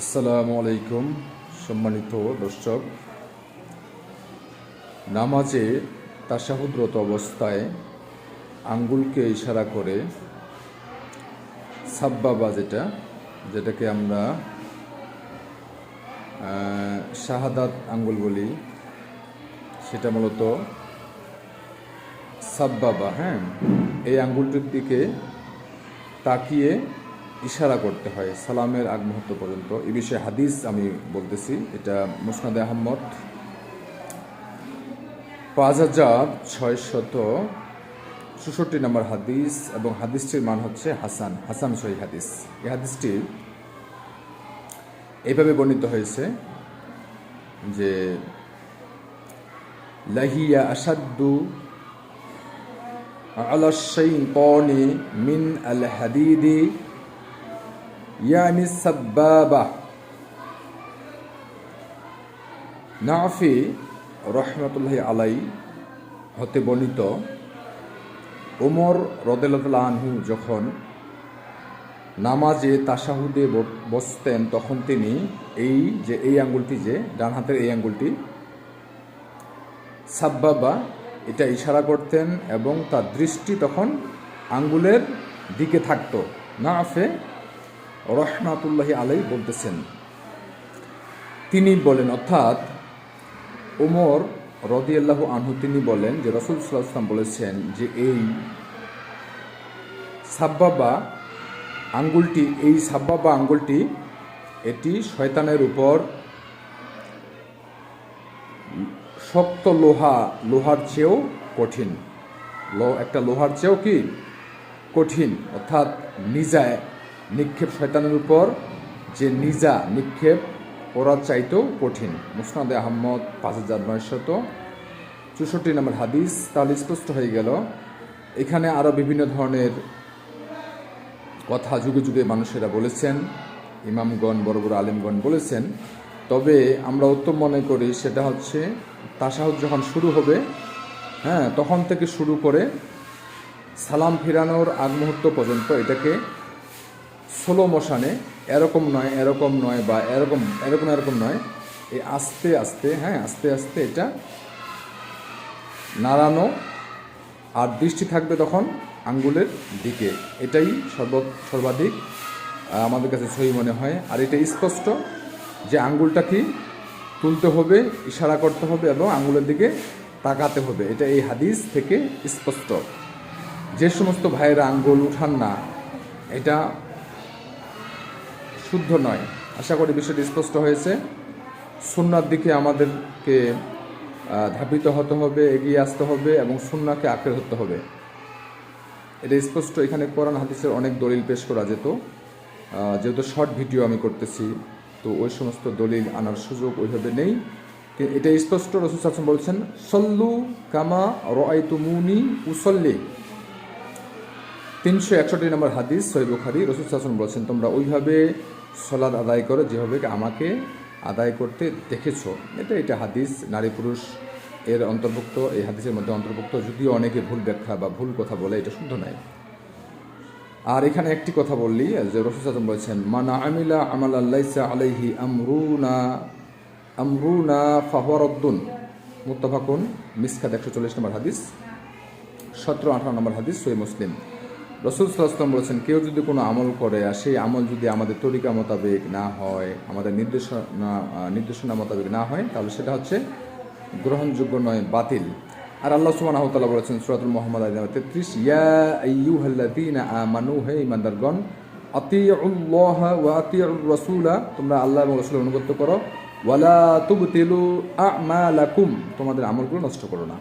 আসসালামু আলাইকুম, সম্মানিত দর্শক। নামাজে তাসাহুদ্রত অবস্থায় আঙ্গুলকে ইশারা করে সাব্বাবা যেটা, যেটাকে আমরা শাহাদাত আঙ্গুল বলি, সেটা মূলত সাব্বাবা হ্যাঁ? এই আঙ্গুলটির দিকে তাকিয়ে ইশারা করতে হয় সালামের আগ মুহূর্ত পর্যন্ত। এ বিষয়ে হাদিস আমি বলতেছি, এটা মুসনাদ আহমদ। পাঁচ হাজার ছয় শত চৌষট্টি নম্বর হাদিস এবং হাদিসটির মান হচ্ছে হাসান হাসান সহি হাদিস। এই হাদিসটি এইভাবে বর্ণিত হয়েছে যে, লাহিয়া আসাদ্দু আলাশাইন মিন আল হাদিদি يعني السبابة নাফি রহমতুল্লাহ আলাই হতে বর্ণিত ওমর রদেল্লাহ আনহু যখন নামাজে তাসাহুদে ব- বসতেন তখন তিনি এই যে এই আঙ্গুলটি যে ডান হাতের এই আঙ্গুলটি সাব্বাবা এটা ইশারা করতেন এবং তার দৃষ্টি তখন আঙ্গুলের দিকে থাকতো না আফে রহমাতুল্লাহি আলাই বলতেছেন। তিনি বলেন, অর্থাৎ ওমর রদিয়াল্লাহু আনহু তিনি বলেন যে রসুল সাল্লাম বলেছেন যে এই সাব্বাবা আঙ্গুলটি, এই সাব্বাবা আঙ্গুলটি এটি শয়তানের উপর শক্ত লোহা, লোহার চেয়েও কঠিন। লো, একটা লোহার চেয়েও কি? কঠিন, অর্থাৎ নিজায়। নিক্ষেপ শয়তানের উপর যে নিজা নিক্ষেপ করার চাইতেও কঠিন। মুসনাদে আহমদ, পাঁচ হাজার নয়শত চৌষট্টি নম্বর হাদিস, তাহলে স্পষ্ট হয়ে গেল। এখানে আরও বিভিন্ন ধরনের কথা যুগে যুগে মানুষেরা বলেছেন, ইমামগণ, বড় বড় আলিমগণ বলেছেন। তবে আমরা উত্তম মনে করি সেটা হচ্ছে, তাসাহুদ যখন শুরু হবে হ্যাঁ তখন থেকে শুরু করে সালাম ফিরানোর আগ মুহূর্ত পর্যন্ত এটাকে ষোলো মশানে এরকম নয় এরকম নয় বা এরকম এরকম এরকম নয়। এই আস্তে আস্তে হ্যাঁ আস্তে আস্তে এটা নাড়ানো আর দৃষ্টি থাকবে তখন আঙ্গুলের দিকে। এটাই সর্ব, সর্বাধিক আমাদের কাছে সহি মনে হয়। আর এটা স্পষ্ট যে আঙ্গুলটা কি তুলতে হবে, ইশারা করতে হবে এবং আঙ্গুলের দিকে তাকাতে হবে। এটা এই হাদিস থেকে স্পষ্ট। যে সমস্ত ভাইয়েরা আঙ্গুল উঠান না, এটা শুদ্ধ নয়। আশা করি বিষয়টি স্পষ্ট হয়েছে। সুন্নার দিকে আমাদেরকে ধাবিত হতে হবে, এগিয়ে আসতে হবে এবং সুন্নাকে আঁকড়ে ধরতে হবে। এটা স্পষ্ট। এখানে কোরআন, হাদিসের অনেক দলিল পেশ করা যেত। যেহেতু শর্ট ভিডিও আমি করতেছি, তো ওই সমস্ত দলিল আনার সুযোগ ওইভাবে নেই। এটা স্পষ্ট। রসুল বলছেন, সল্লু কামা রআইতুমুনি উসল্লি। তিনশো একষট্টি নম্বর হাদিস সৈব বুখারি। রসুল শাসন বলছেন, তোমরা ওইভাবে সলাদ আদায় করো যেভাবে আমাকে আদায় করতে দেখেছ। এটা এটা হাদিস, নারী পুরুষ এর অন্তর্ভুক্ত, এই হাদিসের মধ্যে অন্তর্ভুক্ত। যদিও অনেকে ভুল ব্যাখ্যা বা ভুল কথা বলে, এটা শুদ্ধ নয়। আর এখানে একটি কথা বললি, যে রসুল শাসন বলছেন, মানা আমিলা আমাল আল্লাইসা আলাইহি আমরুনা আমরুনা ফাহরদ্দুন মুত্তাফাকুন, মিসকাত একশো চল্লিশ নম্বর হাদিস, সতেরো আঠারো নম্বর হাদিস সই মুসলিম। রসুল বলেছেন, কেউ যদি কোনো আমল করে আর সেই আমল যদি আমাদের তরিকা মোতাবেক না হয়, আমাদের নির্দেশনা নির্দেশনা মোতাবেক না হয়, তাহলে সেটা হচ্ছে গ্রহণযোগ্য নয়, বাতিল। আর আল্লাহ ওয়া তাআলা বলেছেন সূরাতুল মুহাম্মদ নম্বর 33 ইয়া আমানু, হে ঈমানদারগণ, আতিউল্লাহ ওয়া রাসূলা তোমরা আল্লাহ এবং রাসূলের অনুগত করো। ওয়ালা তুবতিলু আমালাকুম, তোমাদের আমলগুলো নষ্ট করো না।